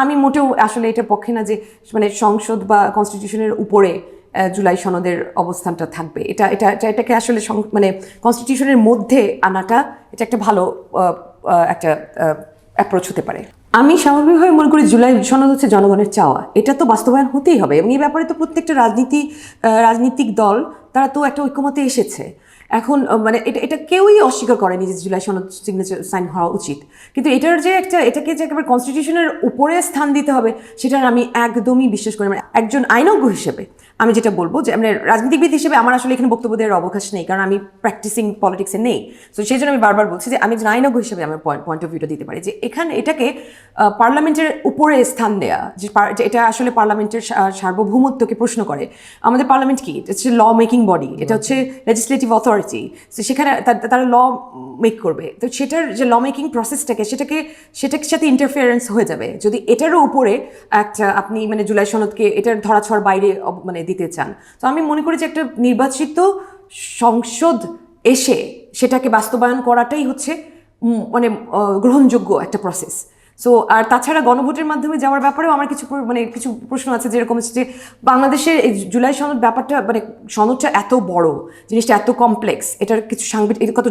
আমি মোটেও আসলে এটা পক্ষে না যে মানে সংসদ বা কনস্টিটিউশনের উপরে জুলাই সনদের অবস্থানটা থাকবে। এটা এটা, এটা- এটাকে আসলে মানে কনস্টিটিউশনের মধ্যে আনাটা এটা একটা ভালো একটা অ্যাপ্রোচ হতে পারে। আমি স্বাভাবিকভাবে মনে করি জুলাই সনদ হচ্ছে জনগণের চাওয়া। এটা তো বাস্তবায়ন হতেই হবে এবং এই ব্যাপারে তো প্রত্যেকটা রাজনীতি রাজনীতিক দল, তারা তো একটা ঐক্যমতে এসেছে। এখন মানে এটা এটা কেউই অস্বীকার করেনি যে জুলাই সনদ সিগনেচার সাইন হওয়া উচিত। কিন্তু এটার যে একটা এটাকে যে একেবারে কনস্টিটিউশনের উপরে স্থান দিতে হবে সেটার আমি একদমই বিশ্বাস করি মানে একজন আইনজ্ঞ হিসেবে আমি যেটা বলব যে মানে রাজনীতিবিদ হিসেবে আমার আসলে এখানে বক্তব্য দেওয়ার অবকাশ নেই কারণ আমি প্র্যাকটিসিং পলিটিক্সে নেই। তো সেই জন্য আমি বারবার বলছি যে আমি একজন আইনজ্ঞ হিসেবে আমার পয়েন্ট পয়েন্ট অফ ভিউটা দিতে পারি যে এখানে এটাকে পার্লামেন্টের উপরে স্থান দেয়া যে এটা আসলে পার্লামেন্টের সার্বভৌমত্বকে প্রশ্ন করে। আমাদের পার্লামেন্ট কি? এটা হচ্ছে ল মেকিং বডি এটা হচ্ছে লেজিসলেটিভ অথরিটি তো সেখানে তারা ল মেক করবে। তো সেটার যে ল মেকিং প্রসেসটাকে সেটাকে, সেটার সাথে ইন্টারফিয়ারেন্স হয়ে যাবে। যদি এটারও উপরে একটা আপনি মানে জুলাই সনদকে এটার ধরাছোঁয়ার বাইরে মানে দিতে চান। তো আমি মনে করি যে একটা নির্বাচিত সংসদ এসে সেটাকে বাস্তবায়ন করাটাই হচ্ছে মানে গ্রহণযোগ্য একটা প্রসেস সো আর তাছাড়া গণভোটের মাধ্যমে যাওয়ার ব্যাপারেও আমার কিছু মানে কিছু প্রশ্ন আছে যেরকম হচ্ছে যে বাংলাদেশের এই জুলাই সনদ ব্যাপারটা মানে সনদটা এত বড় জিনিসটা এত কমপ্লেক্স এটার কিছু সাংবিধানিক কত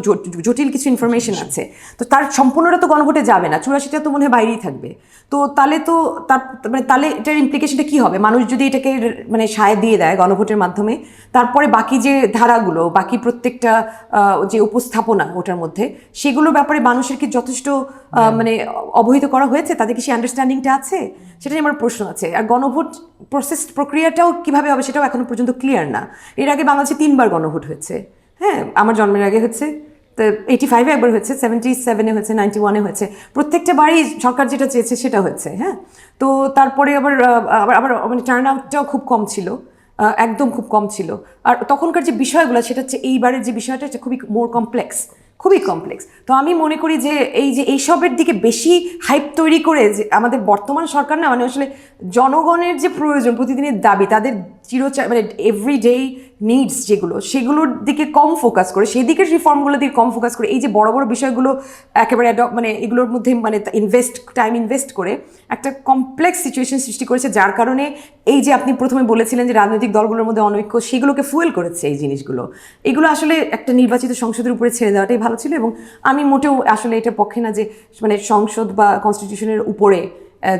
জটিল কিছু ইনফরমেশন আছে। তো তার সম্পূর্ণটা তো গণভোটে যাবে না চুরাশিটা তো মনে হয় বাইরেই থাকবে। তো তাহলে তো তার মানে তাহলে এটার ইমপ্লিকেশনটা কি হবে? মানুষ যদি এটাকে মানে সায় দিয়ে দেয় গণভোটের মাধ্যমে তারপরে বাকি যে ধারাগুলো বাকি প্রত্যেকটা যে উপস্থাপনা ওটার মধ্যে সেগুলোর ব্যাপারে মানুষের কি যথেষ্ট আহ, মানে অবহিত করা হয়েছে? তাদের কি সেই আন্ডারস্ট্যান্ডিংটা আছে? সেটাই আমার প্রশ্ন আছে। আর গণভোট প্রসেস প্রক্রিয়াটাও কীভাবে হবে সেটাও এখনও পর্যন্ত ক্লিয়ার না। এর আগে বাংলাদেশে তিনবার গণভোট হয়েছে। হ্যাঁ আমার জন্মের আগে হচ্ছে তো এইটি ফাইভে একবার হয়েছে সেভেন্টি সেভেনে হয়েছে নাইনটি ওয়ানে হয়েছে। প্রত্যেকটা বারই সরকার যেটা চেয়েছে সেটা হয়েছে হ্যাঁ। তো তারপরে আবার আবার আবার মানে টার্ন আউটটাও খুব কম ছিল। একদম খুব কম ছিল। আর তখনকার যে বিষয়গুলো, সেটা হচ্ছে এইবারের যে বিষয়টা হচ্ছে খুবই মোর কমপ্লেক্স খুবই কমপ্লেক্স তো আমি মনে করি যে এই যে এইসবের দিকে বেশি হাইপ তৈরি করে যে আমাদের বর্তমান সরকার না মানে আসলে জনগণের যে প্রয়োজন, প্রতিদিনের দাবি, তাদের চিরচা মানে এভরিডে নিডস যেগুলো, সেগুলোর দিকে কম ফোকাস করে, সেই দিকের রিফর্মগুলো দিকে কম ফোকাস করে, এই যে বড় বড় বিষয়গুলো একেবারে মানে এগুলোর মধ্যে মানে ইনভেস্ট টাইম ইনভেস্ট করে একটা কমপ্লেক্স সিচুয়েশন সৃষ্টি করেছে, যার কারণে এই যে আপনি প্রথমে বলেছিলেন যে রাজনৈতিক দলগুলোর মধ্যে অনৈক্য, সেগুলোকে ফুয়েল করেছে এই জিনিসগুলো। এগুলো আসলে একটা নির্বাচিত সংসদের উপরে ছেড়ে দেওয়াটাই ভালো ছিল এবং আমি মোটেও আসলে এটার পক্ষে না যে মানে সংসদ বা কনস্টিটিউশনের উপরে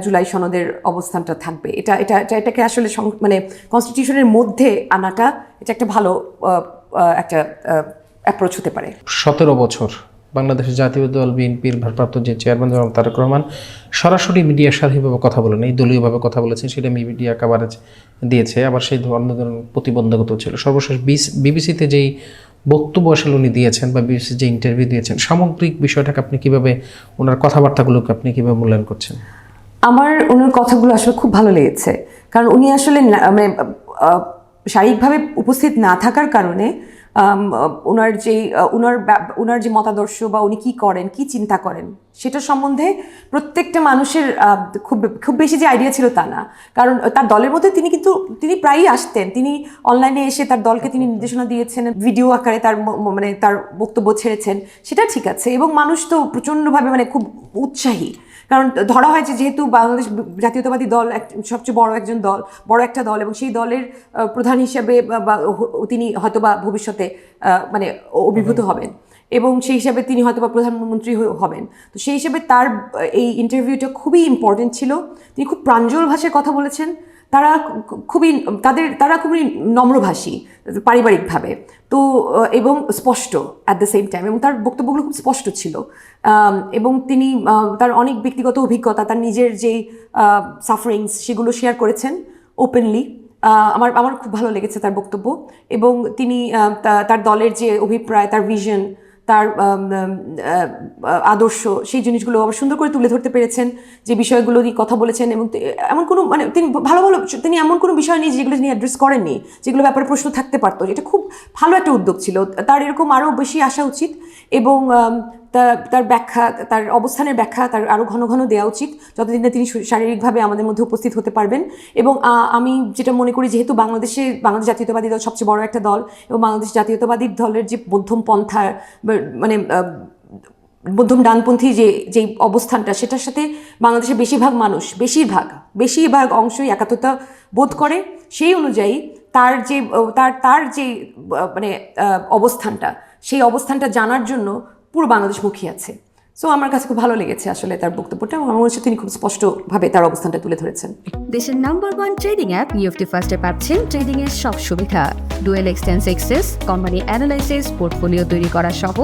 জুলাই সনদের অবস্থানটা থাকবে। এটা এটা এটা, এটাকে আসলে মানে কনস্টিটিউশনের মধ্যে আনাটা এটা একটা ভালো একটা অ্যাপ্রোচ হতে পারে। সতেরো বছর বাংলাদেশের জাতীয় দল, বিএনপির ভারপ্রাপ্ত যে চেয়ারম্যান জনাব তারেক রহমান সরাসরি মিডিয়ার সাথেভাবে কথা বলেন, এই দলীয়ভাবে কথা বলেছেন, সেটা মিডিয়া কাভারেজ দিয়েছে। আবার সেই ধরনের ধরনের প্রতিবন্ধকতা ছিল। সর্বশেষ বিবিসিতে যেই বক্তব্য আসলে উনি দিয়েছেন বা বিবিসি যে ইন্টারভিউ দিয়েছেন, সামগ্রিক বিষয়টাকে আপনি কীভাবে, ওনার কথাবার্তাগুলোকে আপনি কীভাবে মূল্যায়ন করছেন? আমার ওনার কথাগুলো আসলে খুব ভালো লেগেছে। কারণ উনি আসলে মানে শারীরিকভাবে উপস্থিত না থাকার কারণে ওনার যে ওনার ওনার যে মতাদর্শ বা উনি কি করেন কি চিন্তা করেন সেটা সম্বন্ধে প্রত্যেকটা মানুষের খুব খুব বেশি যে আইডিয়া ছিল তা না। কারণ তার দলের মধ্যে তিনি কিন্তু তিনি প্রায়ই আসতেন। তিনি অনলাইনে এসে তার দলকে তিনি নির্দেশনা দিয়েছেন ভিডিও আকারে তার মানে তার বক্তব্য ছেড়েছেন সেটা ঠিক আছে। এবং মানুষ তো প্রচণ্ডভাবে মানে খুব উৎসাহী। কারণ ধরা হয় যে যেহেতু বাংলাদেশ জাতীয়তাবাদী দল এক- সবচেয়ে বড় একজন দল বড় একটা দল এবং সেই দলের প্রধান হিসেবে বা- বা তিনি হয়তোবা ভবিষ্যতে আহ, মানে অভিভূত হবেন। এবং সেই হিসাবে তিনি হয়তো বা প্রধানমন্ত্রী হবেন। তো সেই হিসাবে তার এই ইন্টারভিউটা খুবই ইম্পর্টেন্ট ছিল। তিনি খুব প্রাঞ্জল ভাষায় কথা বলেছেন। তারা খুবই তাদের তারা খুবই নম্রভাষী পারিবারিকভাবে। তো এবং স্পষ্ট অ্যাট দ্য সেম টাইম এবং তার বক্তব্যগুলো খুব স্পষ্ট ছিল। এবং তিনি তার অনেক ব্যক্তিগত অভিজ্ঞতা তার নিজের যেই সাফারিংস সেগুলো শেয়ার করেছেন ওপেনলি আমার আমার খুব ভালো লেগেছে তার বক্তব্য এবং তিনি তার দলের যে অভিপ্রায়, তার ভিশন তার আদর্শ, সেই জিনিসগুলো আবার সুন্দর করে তুলে ধরতে পেরেছেন, যে বিষয়গুলো নিয়ে কথা বলেছেন এবং এমন কোনো মানে তিনি ভালো ভালো, তিনি এমন কোনো বিষয় নেই যেগুলো তিনি অ্যাড্রেস করেননি যেগুলো ব্যাপারে প্রশ্ন থাকতে পারতো এটা খুব ভালো একটা উদ্যোগ ছিল। তার এরকম আরও বেশি আসা উচিত এবং তার ব্যাখ্যা, তার অবস্থানের ব্যাখ্যা তার আরও ঘন ঘন দেওয়া উচিত, যতদিন না তিনি শারীরিকভাবে আমাদের মধ্যে উপস্থিত হতে পারবেন। এবং আমি যেটা মনে করি যেহেতু বাংলাদেশে, বাংলাদেশ জাতীয়তাবাদী দল সবচেয়ে বড় একটা দল, এবং বাংলাদেশ জাতীয়তাবাদী দলের যে মধ্যম পন্থা মানে মধ্যম ডানপন্থী যে যেই অবস্থানটা, সেটার সাথে বাংলাদেশের বেশিরভাগ মানুষ, বেশিরভাগ বেশিরভাগ অংশই একাত্মতা বোধ করে। সেই অনুযায়ী তার যে তার তার যে মানে অবস্থানটা, সেই অবস্থানটা জানার জন্য পুরো বাংলাদেশ মুখী আছে। সো আমার কাছে খুব ভালো লেগেছে আসলে তার বক্তব্যটা আমার মনে হচ্ছে তিনি খুব স্পষ্টভাবে তার অবস্থানটা তুলে ধরেছেন। দেশের নাম্বার ওয়ান ট্রেডিং অ্যাপ নিউফটি ফার্স্টে পাচ্ছেন ট্রেডিং এর সব সুবিধা। ডুয়েল এক্সটেন্স এক্সেস কোম্পানি অ্যানালাইসিস পোর্টফোলিও তৈরি করা সহ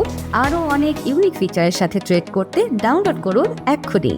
আরও অনেক ইউনিক ফিচারের সাথে ট্রেড করতে ডাউনলোড করুন এক্ষুনি।